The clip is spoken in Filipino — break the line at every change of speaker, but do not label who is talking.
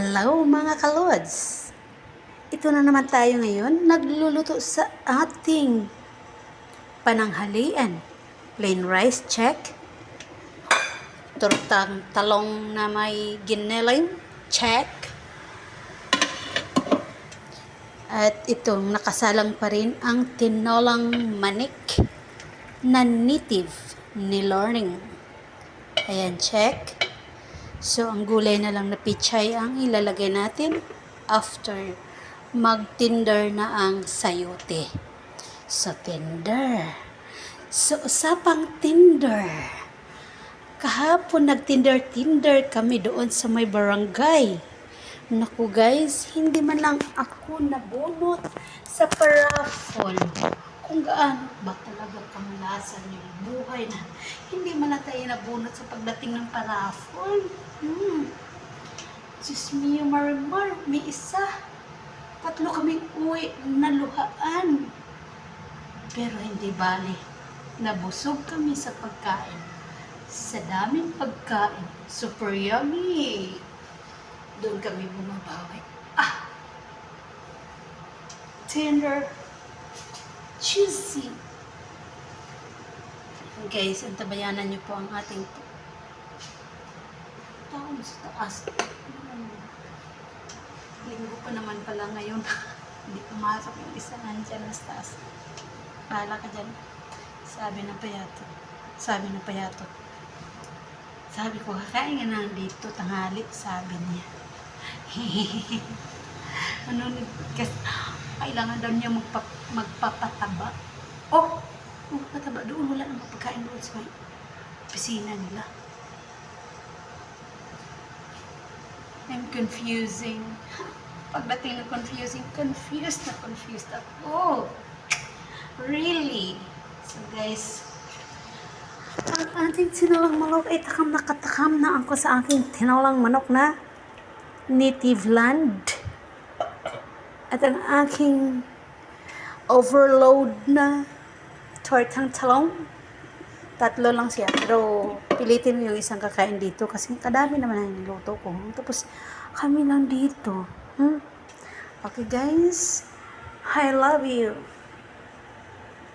Hello mga kalods! Ito na naman tayo ngayon, nagluluto sa ating pananghalian. Plain rice, check. Tortang talong na may gineling, check. At itong nakasalang pa rin ang tinolang manik na native ni Learning. Ayan, check. So, ang gulay na lang na pichay ang ilalagay natin after mag-tinder na ang sayote. So, tinder. So, usapang tinder. Kahapon nag-tinder-tinder kami doon sa may barangay. Naku guys, hindi man lang ako nabunot sa paraffol. Kung gaano ba talaga kamalasan yung buhay na hindi man na tayo nabunot sa pagdating ng paraffol. Hmm. Diyos mio, Marimar, may isa. Tatlo kaming uwi na luhaan. Pero hindi bali. Nabusog kami sa pagkain. Sa daming pagkain. Super yummy. Doon kami bumabawi. Ah! Tender. Juicy. Guys, antabayanan niyo po ang ating tao sa taas. Linggo pa naman pala ngayon. Hindi pumasok yung isa nandyan na sa taas. Bahala ka dyan. Sabi ng payato. Sabi ng payato. Sabi ko, kakain ka na dito, tanghali, sabi niya. ano, kasi, kailangan daw niya magpa, magpapataba. Oh, magpapataba doon, wala nang pagkain doon sa may opisina nila. I'm confusing. Pagdating na confusing, confused na confused ako. Really? So guys, ang ating tinolang manok ay takam na katakam na ako sa aking tinolang manok na native land. At ang aking overload na tortang talong. Tatlo lang siya. Pero pilitin mo yung isang kakain dito kasi kadami naman ang niluto ko. Tapos kami lang dito. Hmm? Okay guys, I love you.